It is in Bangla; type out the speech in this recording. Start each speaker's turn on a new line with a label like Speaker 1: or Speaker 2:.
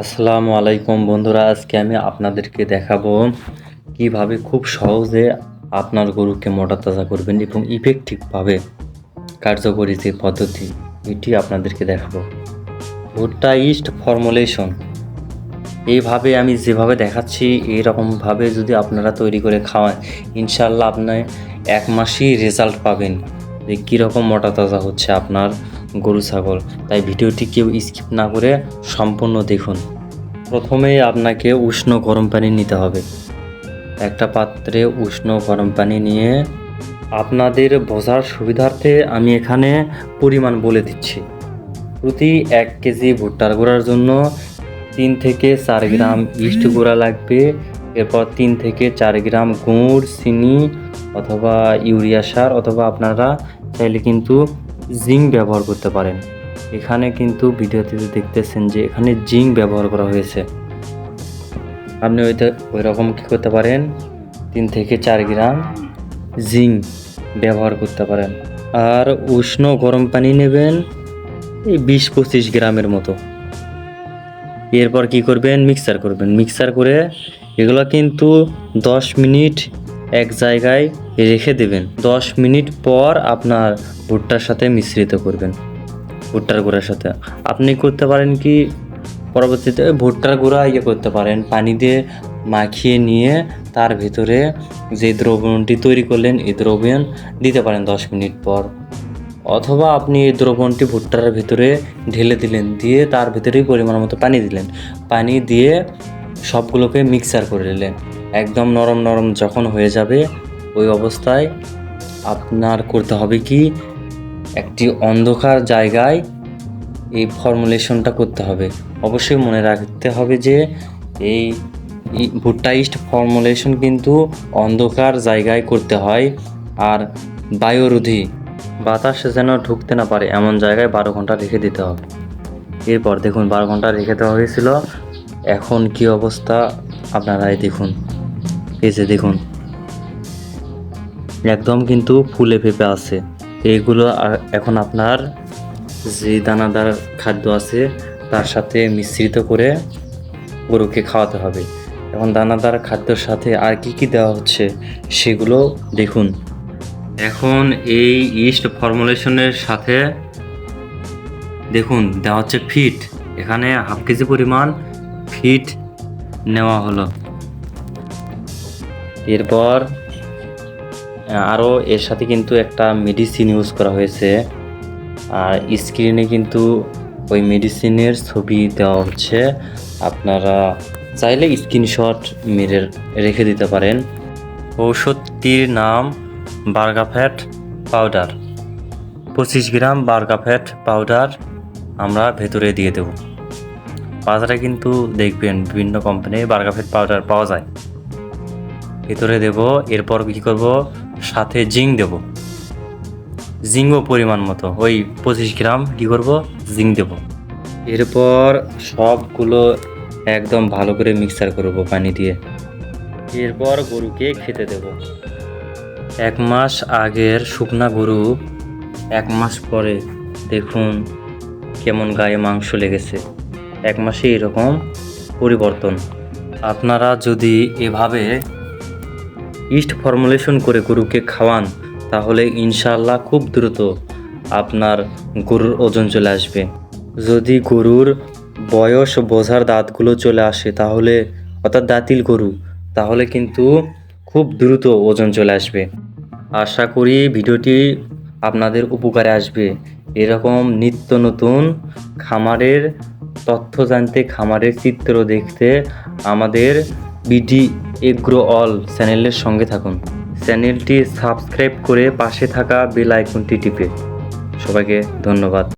Speaker 1: আসসালামু আলাইকুম বন্ধুরা, আজকে আমি আপনাদেরকে দেখাবো কীভাবে খুব সহজে আপনার গরুকে মোটা তাজা করবেন এবং ইফেক্টিভভাবে কার্যকরী যে পদ্ধতি, এটি আপনাদেরকে দেখাবো। ভুট্টা ইস্ট ফর্মুলেশন এইভাবে আমি যেভাবে দেখাচ্ছি এরকমভাবে যদি আপনারা তৈরি করে খাওয়ান ইনশাল্লাহ আপনি এক মাসই রেজাল্ট পাবেন যে কীরকম মোটা তাজা হচ্ছে আপনার গরু, ছাগল। তাই ভিডিওটি কেউ স্কিপ না করে সম্পূর্ণ দেখুন। প্রথমেই আপনাকে উষ্ণ গরম পানি নিতে হবে। একটা পাত্রে উষ্ণ গরম পানি নিয়ে আপনাদের বোঝার সুবিধার্থে আমি এখানে পরিমাণ বলে দিচ্ছি। প্রতি এক কেজি ভুট্টার গুঁড়ার জন্য তিন থেকে চার গ্রাম ইস্ট গুঁড়া লাগবে। এরপর তিন থেকে চার গ্রাম গুড়, চিনি অথবা ইউরিয়া সার অথবা আপনারা চাইলে কিন্তু জিঙ্ক ব্যবহার করতে পারেন। এখানে কিন্তু ভিডিওতে দেখতেছেন যে এখানে জিঙ্ক ব্যবহার করা হয়েছে। আপনি ওইটা ওই রকম কী করতে পারেন? তিন থেকে চার গ্রাম জিঙ্ক ব্যবহার করতে পারেন। আর উষ্ণ গরম পানি নেবেন এই বিশ পঁচিশ গ্রামের মতো। এরপর কি করবেন? মিক্সার করবেন। মিক্সার করে এগুলো কিন্তু দশ মিনিট এক জায়গায় রেখে দেবেন। দশ মিনিট পর আপনার ভুট্টার সাথে মিশ্রিত করবেন। ভুট্টার গুঁড়ার সাথে। আপনি করতে পারেন কি, পরবর্তীতে ভুট্টার গুঁড়া ইয়ে করতে পারেন। পানি দিয়ে মাখিয়ে নিয়ে তার ভিতরে যে দ্রবণটি তৈরি করলেন, এই দ্রবণ দিতে পারেন দশ মিনিট পর। অথবা আপনি এই দ্রবণটি ভুট্টার ভিতরে ঢেলে দিলেন, দিয়ে তার ভিতরেই পরিমাণ মতো পানি দিলেন। পানি দিয়ে সবগুলোকে মিক্সার করে নিলেন। একদম নরম নরম যখন হয়ে যাবে, ওই অবস্থায় আপনার করতে হবে কি, একটি অন্ধকার জায়গায় এই ফর্মুলেশনটা করতে হবে। অবশ্যই মনে রাখতে হবে যে এই ভুট্টা ইস্ট ফর্মুলেশন কিন্তু অন্ধকার জায়গায় করতে হয় আর বায়ুরোধী বাতাস যেন ঢুকতে না পারে, এমন জায়গায় বারো ঘণ্টা রেখে দিতে হবে। এরপর দেখুন, বারো ঘণ্টা রেখে দেওয়া হয়েছিল। এখন কি অবস্থা? আপনারাই দেখুন। এই যে দেখুন। একদম কিন্তু ফুলে ফেপে আছে। এইগুলো এখন আপনার যে দানাদার খাদ্য আছে, তার সাথে মিশ্রিত করে গরুকে খাওয়াতে হবে। এখন দানাদার খাদ্যের সাথে আর কি কি দেওয়া হচ্ছে, সেগুলো দেখুন। এখন এই ইস্ট ফর্মুলেশনের সাথে দেখুন, দেওয়া হচ্ছে ফিট এখানে হাফ কেজি পরিমাণ ফিট নেওয়া হলো। এরপর, আরও এর সাথে কিন্তু একটা মেডিসিন ইউজ করা হয়েছে। আর স্ক্রিনে কিন্তু ওই মেডিসিনের ছবি দেওয়া হচ্ছে। আপনারা চাইলে স্ক্রিনশট মেরে রেখে দিতে পারেন। ঔষধটির নাম বার্গাফ্যাট পাউডার। পঁচিশ গ্রাম বার্গাফ্যাট পাউডার আমরা ভেতরে দিয়ে দেব। বাজারে কিন্তু দেখবেন বিভিন্ন কোম্পানির বার্গাফেট পাউডার পাওয়া যায়। ভেতরে দেব, এরপর কী করব? সাথে জিঙ্ক দেব। জিঙ্কও পরিমাণ মতো, ওই পঁচিশ গ্রাম কী করব? জিঙ্ক দেব। এরপর সবগুলো একদম ভালো করে মিক্সার করব পানি দিয়ে। এরপর গরুকে খেতে দেব। এক মাস আগের শুকনা গরু, এক মাস পরে দেখুন কেমন গায়ে মাংস লেগেছে। এক মাসে এরকম পরিবর্তন। আপনারা যদি এভাবে ইস্ট ফর্মুলেশন করে গরুকে খাওয়ান, তাহলে ইনশাল্লাহ খুব দ্রুত আপনার গরুর ওজন চলে আসবে। যদি গরুর বয়স বোঝার দাঁতগুলো চলে আসে, তাহলে অর্থাৎ দাঁতিল গরু, তাহলে কিন্তু খুব দ্রুত ওজন চলে আসবে। আশা করি ভিডিওটি আপনাদের উপকারে আসবে। এরকম নিত্য নতুন খামারের তথ্য জানতে খামারের চিত্র দেখতে আমাদের বিডি এগ্রো অল চ্যানেলের সঙ্গে থাকুন। চ্যানেলটি সাবস্ক্রাইব করে পাশে থাকা বেল আইকনটি টিপে। সবাইকে ধন্যবাদ।